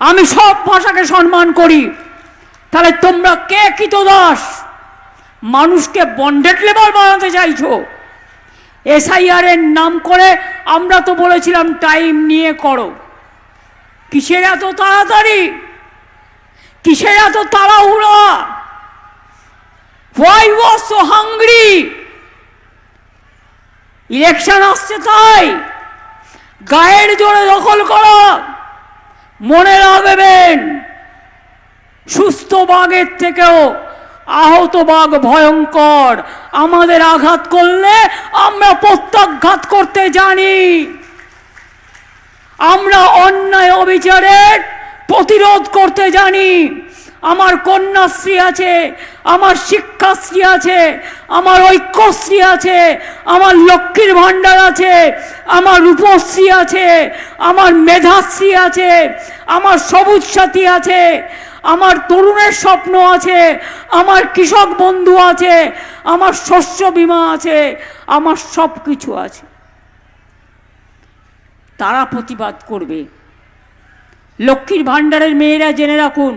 আমি সব ভাষাকে সম্মান করি। তাহলে তোমরা কে দাস মানুষকে বন্ডেড লেবার বানাতে চাইছো? এসআইআর এর নাম করে আমরা তো বলেছিলাম টাইম নিয়ে করো। কিসের এত তাড়াতাড়ি? কিসের এত তাড়াহুড়া? Why was so hungry election আসছে তাই। গায়ের জোরে দখল করো। মনে রাখবেন, সুস্থ বাঘের থেকেও আহত বাঘ ভয়ঙ্কর। আমাদের আঘাত করলে আমরা প্রত্যাঘাত করতে জানি। আমরা অন্যায় অবিচারের প্রতিরোধ করতে জানি। আমার কন্যাশ্রী আছে আমার শিক্ষাশ্রী আছে আমার ঐক্যশ্রী আছে আমার লক্ষ্মীর ভাণ্ডার আছে আমার রূপশ্রী আছে আমার মেধাশ্রী আছে আমার সবুজ সাথী আছে আমার তরুণের স্বপ্ন আছে আমার কৃষক বন্ধু আছে আমার শস্য বীমা আছে আমার সব কিছু আছে তারা প্রতিবাদ করবে লক্ষ্মীর ভাণ্ডারের মেয়েরা জেনে রাখুন